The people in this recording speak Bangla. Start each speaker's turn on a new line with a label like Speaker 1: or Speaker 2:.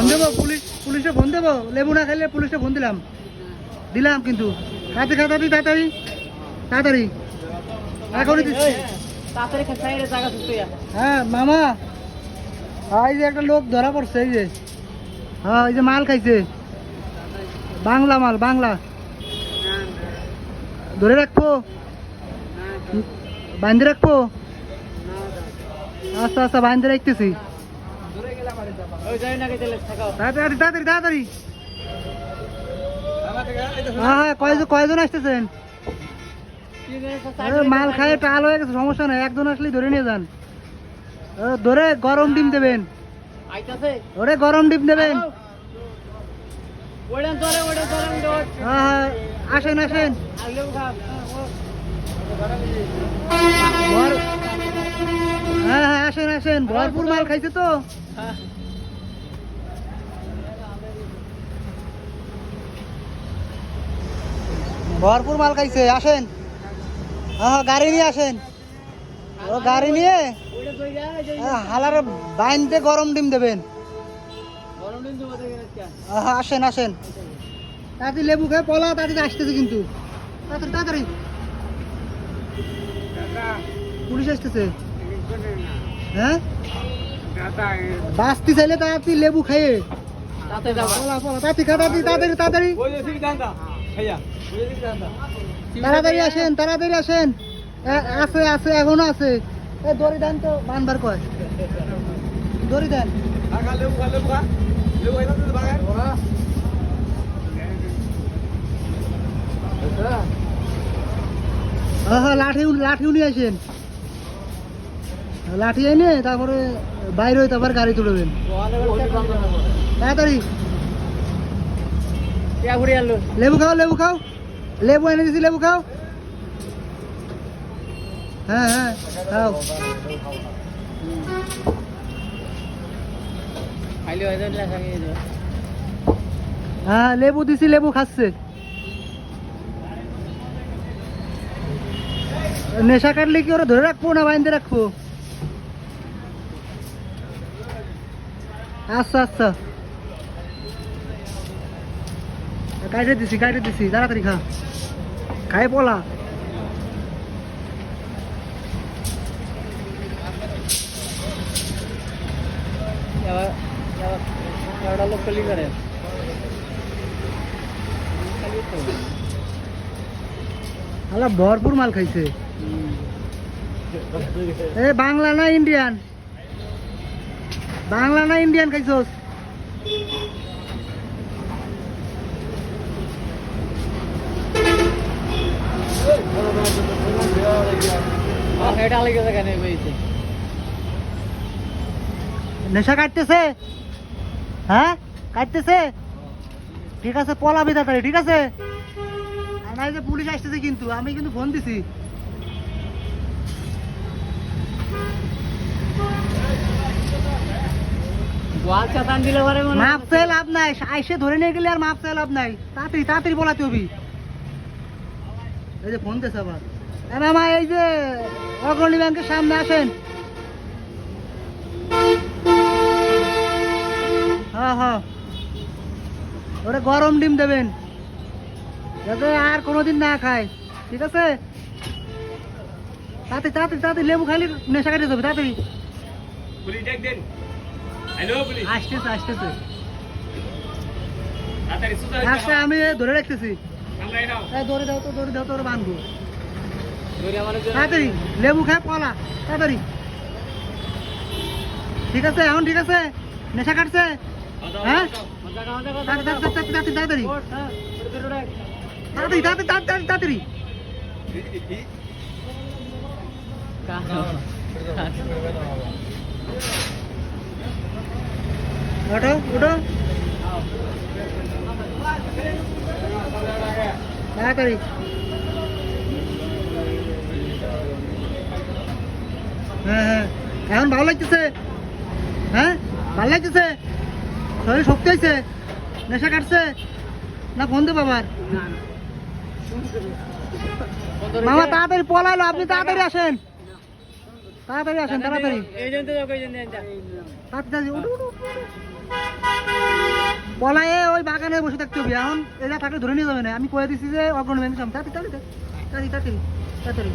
Speaker 1: ফোন দেবো পুলিশ পুলিশে ফোন দেবো লেবু না খাইলে পুলিশে ফোন দিলাম দিলাম কিন্তু তাড়াতাড়ি তাড়াতাড়ি। তাড়াতাড়ি তাড়াতাড়ি এখনই দিচ্ছি হ্যাঁ মামা। এই যে একটা লোক ধরা পড়ছে এই যে। হ্যাঁ এই যে মাল খাইছে। বাংলা মাল বাংলা। ধরে রাখব? বান্ধে রাখব? আচ্ছা আচ্ছা বান্ধে রাখতেছি
Speaker 2: ওই যাই না গেলে থাকাও
Speaker 1: তাড়াতাড়ি হ্যাঁ হ্যাঁ কয়জন কয়জন আসতেছেন? মাল খায় টাল হয়ে গেছে, সমস্যা নাই। একজন আসলেই ধরে নিয়ে যান। ধরে গরম ডিম দেবেন। ওরে গরম ডিম দেবেন। হ্যাঁ হ্যাঁ আসেন আসেন। হ্যাঁ হ্যাঁ আসেন আসেন। ভরপুর মাল খাইছে তো। ভরপুর মাল খাইছে, আসেন। হ্যাঁ গাড়ি নিয়ে আসেন। ও গাড়ি নিয়ে? হালার বাইনতে গরম ডিম দেবেন। আসেন আসেন। তাড়াতাড়ি লেবু খেয়ে পলা তাড়াতাড়ি আসতেছে কিন্তু। তাড়াতাড়ি তাড়াতাড়ি। পুলিশ আসতেছে। হ্যাঁ? বাঁচতে চাইলে তাড়াতাড়ি লেবু খেয়ে তাড়াতাড়ি তাড়াতাড়ি আসেন তাড়াতাড়ি আসেন। আছে আছে এখনও আছে। এ দড়ি দেন তো বানবার কয়। দড়ি দেন। লাঠি লাঠি নিয়ে আসেন। লাঠি এনে তারপরে বাইরে হয়ে তারপর গাড়ি তুলবেন তাড়াতাড়ি
Speaker 2: ঘুরে আলো
Speaker 1: লেবু খাও লেবু খাও। লেবু এনে দিছি, লেবু খাও। হ্যাঁ হ্যাঁ খাও।
Speaker 2: হয়ে
Speaker 1: হ্যাঁ লেবু দিছি, লেবু খাচ্ছে। নেশা কাটলে কি ওরা ধরে রাখব না বাইন্দে রাখব? আচ্ছা আচ্ছা। কাটে দিছি কাটে দিছি তাড়াতাড়ি খা। খাই পলা।
Speaker 2: এবার এবার লোক
Speaker 1: আলা ভরপুর মাল খাইছে। এ বাংলা না ইন্ডিয়ান? বাংলা না ইন্ডিয়ান খাইছস? নেশা কাটতেছে? হ্যাঁ? কাটতেছে? ঠিক আছে, পলাবি তাড়াতাড়ি, ঠিক আছে? নাই যে পুলিশ আসতেছে কিন্তু, আমি কিন্তু ফোন দিছি। মাপ চেয়ে লাভ নাই আইসে ধরে নিয়ে গেলে আর মাপ চেয়ে লাভ নাই। তাড়াতাড়ি তাড়াতাড়ি বলাতে হবি। এই যে ফোন দিছে আবার। এ এই যে অগ্রণী ব্যাংকের সামনে আসেন। হ্যাঁ হ্যাঁ। ওটা গরম ডিম দেবেন। যাতে আর কোনোদিন না খায়। ঠিক আছে? তাড়াতাড়ি তাড়াতাড়ি তাড়াতাড়ি লেবু খালি নেশা কাটে যাবে তাড়াতাড়ি। আসতেছে আসতেছে। আচ্ছা আমি ধরে রাখতেছি। এই ধরে দাও তো ধরে দাও তো ওরা বানবো তাড়াতাড়ি লেবু খায় পলা তাড়াতাড়ি। ঠিক আছে এখন ঠিক আছে? নেশা কাটছে? হ্যাঁ? তাড়াতাড়ি তাড়াতাড়ি তাড়াতাড়ি তাড়াতাড়ি তাড়াতাড়ি। তাড়াতাড়ি ওঠো। ওঠো হ্যাঁ হ্যাঁ। এখন ভালো লাগতেছে। হ্যাঁ ভালো লাগতেছে। শরীর শক্তি হয়েছে নেশা কাটছে। না ফোন দেবো আবার মামা তাড়াতাড়ি পলাইলো আপনি তাড়াতাড়ি আসেন। তাড়াতাড়ি আসেন তাড়াতাড়ি। পলায়ে ওই বাগানে বসে থাকতে হবে এখন এরা তাকে ধরে নিয়ে যাবে না। আমি কয়ে দিছি যে অগ্রণী তাড়াতাড়ি তাড়াতাড়ি তাড়াতাড়ি তাড়াতাড়ি।